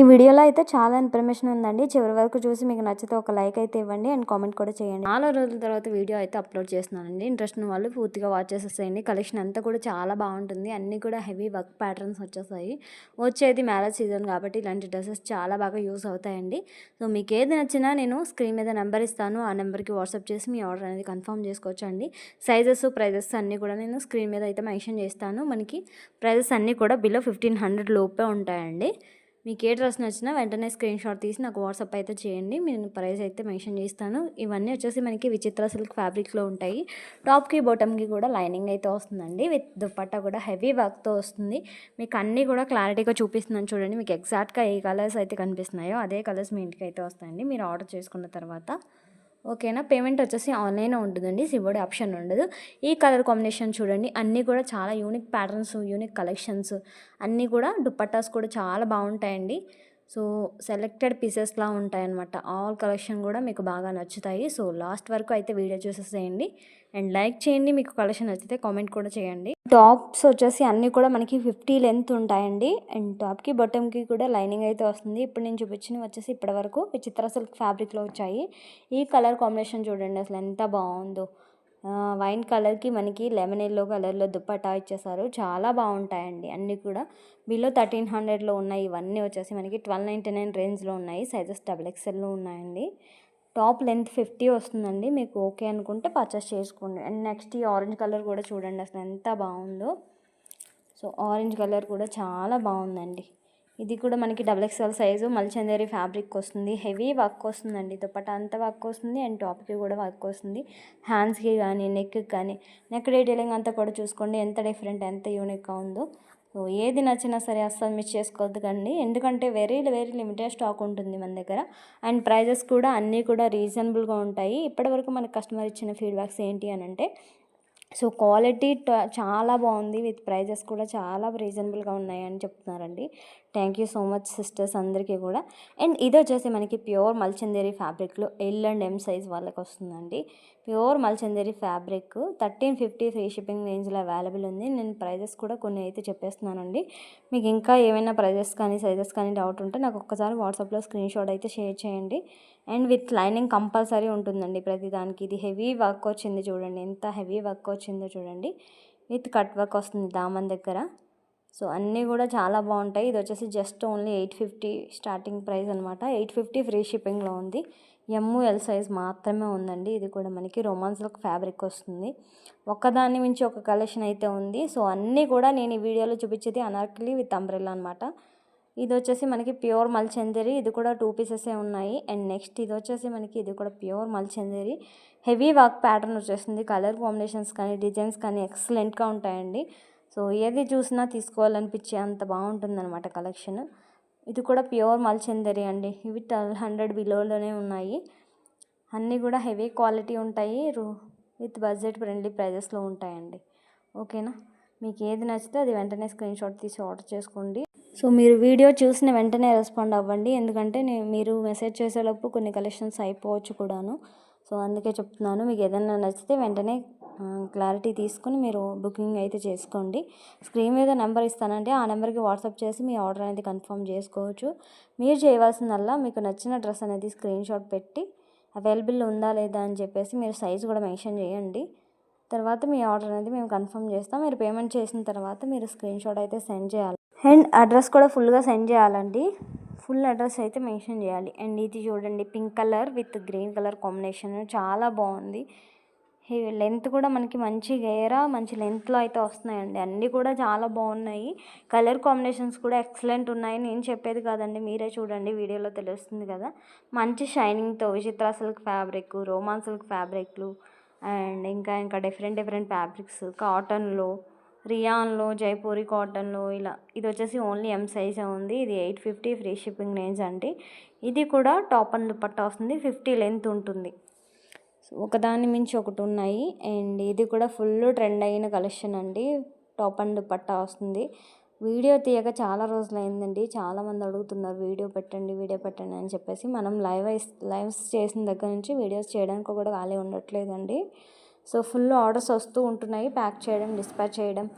ఈ వీడియోలో అయితే చాలా ఇన్ఫర్మేషన్ ఉందండి. చివరి వరకు చూసి మీకు నచ్చితే ఒక లైక్ అయితే ఇవ్వండి. అండ్ కామెంట్ కూడా చేయండి. నాలుగు రోజుల తర్వాత వీడియో అయితే అప్లోడ్ చేస్తున్నానండి. ఇంట్రెస్ట్ ఉన్న వాళ్ళు పూర్తిగా వాచ్ చేసేసేయండి. కలెక్షన్ అంతా కూడా చాలా బాగుంటుంది. అన్నీ కూడా హెవీ వర్క్ ప్యాటర్న్స్ వచ్చేసాయి వచ్చేది మ్యారేజ్ సీజన్ కాబట్టి ఇలాంటి డ్రెస్సెస్ చాలా బాగా యూస్ అవుతాయండి. సో మీకు ఏది నచ్చినా నేను స్క్రీన్ మీద నెంబర్ ఇస్తాను. ఆ నెంబర్కి వాట్సాప్ చేసి మీ ఆర్డర్ అనేది కన్ఫర్మ్ చేసుకోవచ్చు అండి సైజెస్ ప్రైజెస్ అన్నీ కూడా నేను స్క్రీన్ మీద అయితే మెన్షన్ చేస్తాను. మనకి ప్రైజెస్ అన్నీ కూడా బిలో ఫిఫ్టీన్ హండ్రెడ్ లోపే ఉంటాయండి. మీకు ఏ డ్రెస్ నచ్చినా వెంటనే స్క్రీన్ షాట్ తీసి నాకు వాట్సాప్ అయితే చేయండి. నేను ప్రైస్ అయితే మెన్షన్ చేస్తాను. ఇవన్నీ వచ్చేసి మనకి విచిత్ర సిల్క్ ఫ్యాబ్రిక్లో ఉంటాయి. టాప్కి బాటమ్కి కూడా లైనింగ్ అయితే వస్తుందండి. విత్ దుపట్టా కూడా హెవీ వర్క్తో వస్తుంది. మీకు అన్నీ కూడా క్లారిటీగా చూపిస్తున్నాను చూడండి. మీకు ఎగ్జాక్ట్గా ఏ కలర్స్ అయితే కనిపిస్తున్నాయో అదే కలర్స్ మీ ఇంటికి అయితే వస్తాయండి. మీరు ఆర్డర్ చేసుకున్న తర్వాత ఓకేనా? పేమెంట్ వచ్చేసి ఆన్లైన్ ఉంటుందండి సివోడి ఆప్షన్ ఉండదు. ఈ కలర్ కాంబినేషన్ చూడండి అన్నీ కూడా చాలా యూనిక్ ప్యాటర్న్స్ యూనిక్ కలెక్షన్స్ అన్నీ కూడా దుప్పట్టాస్ కూడా చాలా బాగుంటాయండి. సో సెలెక్టెడ్ పీసెస్లా ఉంటాయన్నమాట. ఆల్ కలెక్షన్ కూడా మీకు బాగా నచ్చుతాయి. సో లాస్ట్ వరకు అయితే వీడియో చూసేసేయండి. అండ్ లైక్ చేయండి. మీకు కలెక్షన్ నచ్చితే కామెంట్ కూడా చేయండి. టాప్స్ వచ్చేసి అన్నీ కూడా మనకి ఫిఫ్టీ లెంత్ ఉంటాయండి. అండ్ టాప్కి బొటమ్కి కూడా లైనింగ్ అయితే వస్తుంది. ఇప్పుడు నేను చూపించినవి వచ్చేసి ఇప్పటి వరకు విచిత్ర సిల్క్ ఫ్యాబ్రిక్లో వచ్చాయి. ఈ కలర్ కాంబినేషన్ చూడండి. అసలు ఎంత బాగుందో. వైన్ కలర్కి మనకి లెమన్ ఎల్లో కలర్లో దుప్పటా ఇచ్చేసారు. చాలా బాగుంటాయండి అన్నీ కూడా. బిలో థర్టీన్ హండ్రెడ్లో ఉన్నాయి. ఇవన్నీ వచ్చేసి మనకి ట్వెల్వ్ నైంటీ నైన్ రేంజ్లో ఉన్నాయి. సైజెస్ డబుల్ ఎక్స్ఎల్లో ఉన్నాయండి. టాప్ లెంత్ ఫిఫ్టీ వస్తుందండి. మీకు ఓకే అనుకుంటే పర్చేస్ చేసుకోండి. అండ్ నెక్స్ట్ ఈ ఆరెంజ్ కలర్ కూడా చూడండి అసలు ఎంత బాగుందో. సో ఆరెంజ్ కలర్ కూడా చాలా బాగుందండి. ఇది కూడా మనకి double XL size Mulchanderi fabric వస్తుంది. హెవీ వర్క్ వస్తుందండి. దుప్పట అంత వర్క్ వస్తుంది. అండ్ టాప్కి కూడా వర్క్ వస్తుంది. హ్యాండ్స్కి కానీ నెక్కి కానీ నెక్ డీటెయిలింగ్ అంతా కూడా చూసుకోండి. ఎంత డిఫరెంట్ ఎంత యూనిక్గా ఉందో. సో ఏది నచ్చినా సరే అస్సలు మిస్ చేసుకోవద్దు కండి ఎందుకంటే వెరీ వెరీ లిమిటెడ్ స్టాక్ ఉంటుంది మన దగ్గర. అండ్ ప్రైజెస్ కూడా అన్నీ కూడా రీజనబుల్గా ఉంటాయి. ఇప్పటివరకు మన కస్టమర్ ఇచ్చిన ఫీడ్బ్యాక్స్ ఏంటి అని అంటే సో క్వాలిటీ చాలా బాగుంది. విత్ ప్రైజెస్ కూడా చాలా రీజనబుల్గా ఉన్నాయని చెప్తున్నారండి. Thank you so much sisters అందరికీ కూడా. అండ్ ఇది వచ్చేసి మనకి ప్యూర్ మల్చందేరి ఫ్యాబ్రిక్లో ఎల్ అండ్ ఎం సైజ్ వాళ్ళకి వస్తుందండి. Pure Mulchanderi fabric thirteen fifty free shipping రేంజ్లో అవైలబుల్ ఉంది. నేను ప్రైజెస్ కూడా కొన్ని అయితే చెప్పేస్తున్నానండి. మీకు ఇంకా ఏమైనా ప్రైజెస్ కానీ సైజెస్ కానీ డౌట్ ఉంటే నాకు ఒక్కసారి వాట్సాప్లో స్క్రీన్ షాట్ అయితే షేర్ చేయండి. అండ్ విత్ లైనింగ్ కంపల్సరీ ఉంటుందండి ప్రతి దానికి. ఇది హెవీ వర్క్ వచ్చింది చూడండి. ఎంత హెవీ వర్క్ వచ్చిందో చూడండి. విత్ కట్ వర్క్ వస్తుంది దామన్ దగ్గర. సో అన్నీ కూడా చాలా బాగుంటాయి. ఇది వచ్చేసి just only eight fifty starting price అనమాట ఎయిట్ ఫిఫ్టీ ఫ్రీ షిప్పింగ్లో ఉంది. ఎమ్ము ఎల్ సైజ్ మాత్రమే ఉందండి. ఇది కూడా మనకి రొమాన్స్లకు ఫ్యాబ్రిక్ వస్తుంది. ఒక్కదాని మించి ఒక కలెక్షన్ అయితే ఉంది. సో అన్నీ కూడా నేను ఈ వీడియోలో చూపించేది అనార్కలి విత్ అంబ్రెల్లా అనమాట ఇది వచ్చేసి మనకి ప్యూర్ మల్చందరి. ఇది కూడా టూ పీసెసే ఉన్నాయి. అండ్ నెక్స్ట్ ఇది వచ్చేసి మనకి ఇది కూడా pure Mulchanderi. Heavy work pattern వచ్చేసింది కలర్ కాంబినేషన్స్ కానీ డిజైన్స్ కానీ ఎక్సలెంట్గా ఉంటాయండి. సో ఏది చూసినా తీసుకోవాలనిపించే అంత బాగుంటుందన్నమాట కలెక్షన్. ఇది కూడా ప్యూర్ మల్చందరి అండి. ఇవి ట్వెల్వ్ హండ్రెడ్ బిలోలోనే ఉన్నాయి. అన్నీ కూడా హెవీ క్వాలిటీ ఉంటాయి. విత్ బడ్జెట్ ఫ్రెండ్లీ ప్రైజెస్లో ఉంటాయండి. ఓకేనా? మీకు ఏది నచ్చితే అది వెంటనే స్క్రీన్ షాట్ తీసి ఆర్డర్ చేసుకోండి. సో మీరు వీడియో చూసిన వెంటనే రెస్పాండ్ అవ్వండి. ఎందుకంటే నేను మీరు మెసేజ్ చేసేటప్పుడు కొన్ని కలెక్షన్స్ అయిపోవచ్చు కూడాను. సో అందుకే చెప్తున్నాను. మీకు ఏదైనా నచ్చితే వెంటనే క్లారిటీ తీసుకుని మీరు బుకింగ్ అయితే చేసుకోండి. స్క్రీన్ మీద నెంబర్ ఇస్తానంటే ఆ నెంబర్కి వాట్సాప్ చేసి మీ ఆర్డర్ అనేది కన్ఫర్మ్ చేసుకోవచ్చు. మీరు చేయవలసిందల్లా మీకు నచ్చిన డ్రెస్ అనేది స్క్రీన్ షాట్ పెట్టి అవైలబుల్ ఉందా లేదా అని చెప్పేసి మీరు సైజ్ కూడా మెన్షన్ చేయండి. తర్వాత మీ ఆర్డర్ అనేది మేము కన్ఫర్మ్ చేస్తాం. మీరు పేమెంట్ చేసిన తర్వాత మీరు స్క్రీన్ షాట్ అయితే సెండ్ చేయాలి. అండ్ అడ్రస్ కూడా ఫుల్గా సెండ్ చేయాలండి. ఫుల్ అడ్రస్ అయితే మెన్షన్ చేయాలి. అండ్ ఇది చూడండి pink colour with green colour combination చాలా బాగుంది. లెంత్ కూడా మనకి మంచి గేరా మంచి లెంత్లో అయితే వస్తున్నాయండి. అన్నీ కూడా చాలా బాగున్నాయి. కలర్ కాంబినేషన్స్ కూడా ఎక్సలెంట్ ఉన్నాయి. నేను చెప్పేది కాదండి మీరే చూడండి వీడియోలో తెలుస్తుంది కదా. మంచి షైనింగ్తో Vichitra silk fabric Roman silk ఫ్యాబ్రిక్లు and ఇంకా ఇంకా డిఫరెంట్ డిఫరెంట్ ఫ్యాబ్రిక్స్ కాటన్లో రియాన్లో జైపూరి కాటన్లో ఇలా. ఇది వచ్చేసి ఓన్లీ ఎం సైజే ఉంది. ఇది eight fifty free shipping range అండి. ఇది కూడా టాప్ అండ్ దుపట్టా వస్తుంది. ఫిఫ్టీ లెంత్ ఉంటుంది. ఒకదాని మించి ఒకటి ఉన్నాయి అండ్ ఇది కూడా ఫుల్ ట్రెండ్ అయిన కలెక్షన్ అండి. టాప్ అండ్ దుపట్టా వస్తుంది. వీడియో తీయక చాలా రోజులు అయిందండి చాలామంది అడుగుతున్నారు వీడియో పెట్టండి వీడియో పెట్టండి అని చెప్పేసి. మనం లైవ్ లైవ్స్ చేసిన దగ్గర నుంచి వీడియోస్ చేయడానికి కూడా ఖాళీ ఉండట్లేదండి. సో ఫుల్ ఆర్డర్స్ వస్తూ ఉంటున్నాయి. ప్యాక్ చేయడం డిస్పాచ్ చేయడం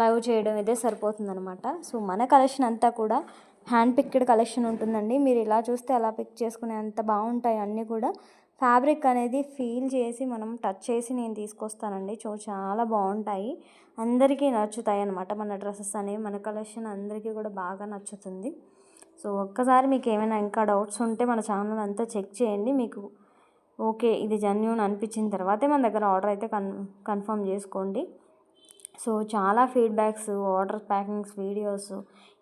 లైవ్ చేయడం ఇదే సరిపోతుందనమాట సో మన కలెక్షన్ అంతా కూడా హ్యాండ్ పిక్డ్ కలెక్షన్ ఉంటుందండి. మీరు ఇలా చూస్తే అలా పిక్ చేసుకునే అంత బాగుంటాయి అన్నీ కూడా. ఫ్యాబ్రిక్ అనేది ఫీల్ చేసి మనం టచ్ చేసి నేను తీసుకొస్తానండి. సో చాలా బాగుంటాయి. అందరికీ నచ్చుతాయి అనమాట మన డ్రెస్సెస్ అనేవి మన కలెక్షన్ అందరికీ కూడా బాగా నచ్చుతుంది. సో ఒక్కసారి మీకు ఏమైనా ఇంకా డౌట్స్ ఉంటే మన ఛానల్ అంతా చెక్ చేయండి. మీకు ఓకే ఇది జెన్యున్ అనిపించిన తర్వాతే మన దగ్గర ఆర్డర్ అయితే కన్ కన్ఫర్మ్ చేసుకోండి. సో చాలా ఫీడ్బ్యాక్స్ ఆర్డర్ ప్యాకింగ్స్ వీడియోస్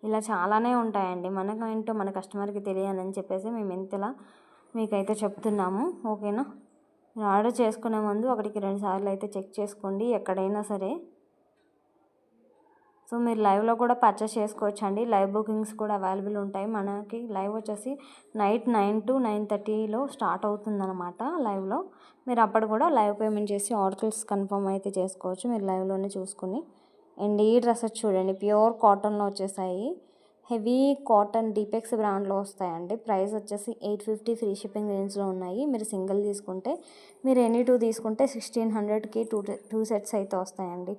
ఇలా చాలానే ఉంటాయండి. మనకేంటో మన కస్టమర్కి తెలియాలని చెప్పేసి మేము ఇంతలా మీకైతే చెప్తున్నాము ఓకేనా? మీరు ఆర్డర్ చేసుకునే ముందు ఒకటికి రెండు సార్లు అయితే చెక్ చేసుకోండి ఎక్కడైనా సరే. సో మీరు లైవ్లో కూడా పర్చేస్ చేసుకోవచ్చు అండి లైవ్ బుకింగ్స్ కూడా అవైలబుల్ ఉంటాయి. మనకి లైవ్ వచ్చేసి నైట్ నైన్ టు నైన్ థర్టీలో స్టార్ట్ అవుతుందన్నమాట లైవ్లో. మీరు అప్పుడు కూడా లైవ్ పేమెంట్ చేసి ఆర్డర్స్ కన్ఫర్మ్ అయితే చేసుకోవచ్చు మీరు లైవ్లోనే చూసుకుని. అండ్ ఈ డ్రెస్సెస్ చూడండి ప్యూర్ కాటన్లో వచ్చేసాయి. హెవీ కాటన్ డీపెక్స్ బ్రాండ్లో వస్తాయండి. ప్రైస్ వచ్చేసి ఎయిట్ ఫిఫ్టీ ఫ్రీ షిప్పింగ్ రేంజ్లో ఉన్నాయి. మీరు సింగిల్ తీసుకుంటే మీరు ఎనీ టూ తీసుకుంటే సిక్స్టీన్ హండ్రెడ్కి టూ టూ సెట్స్ అయితే వస్తాయండి.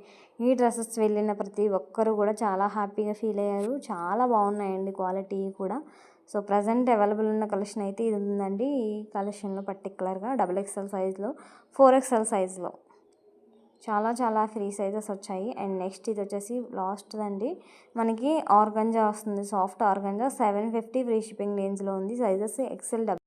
ఈ డ్రెస్సెస్ వెళ్ళిన ప్రతి ఒక్కరు కూడా చాలా హ్యాపీగా ఫీల్ అయ్యారు. చాలా బాగున్నాయండి క్వాలిటీ కూడా. సో ప్రజెంట్ అవైలబుల్ ఉన్న కలెక్షన్ అయితే ఇది ఉందండి. ఈ కలెక్షన్లో పర్టికులర్గా డబుల్ ఎక్స్ఎల్ సైజ్లో ఫోర్ ఎక్స్ఎల్ సైజ్లో. చాలా చాలా ఫ్రీ సైజెస్ వచ్చాయి. అండ్ నెక్స్ట్ ఇది వచ్చేసి లాస్ట్ అండి మనకి ఆర్గంజా వస్తుంది soft organza. Seven fifty free shipping రేంజ్లో ఉంది. Sizes XL dub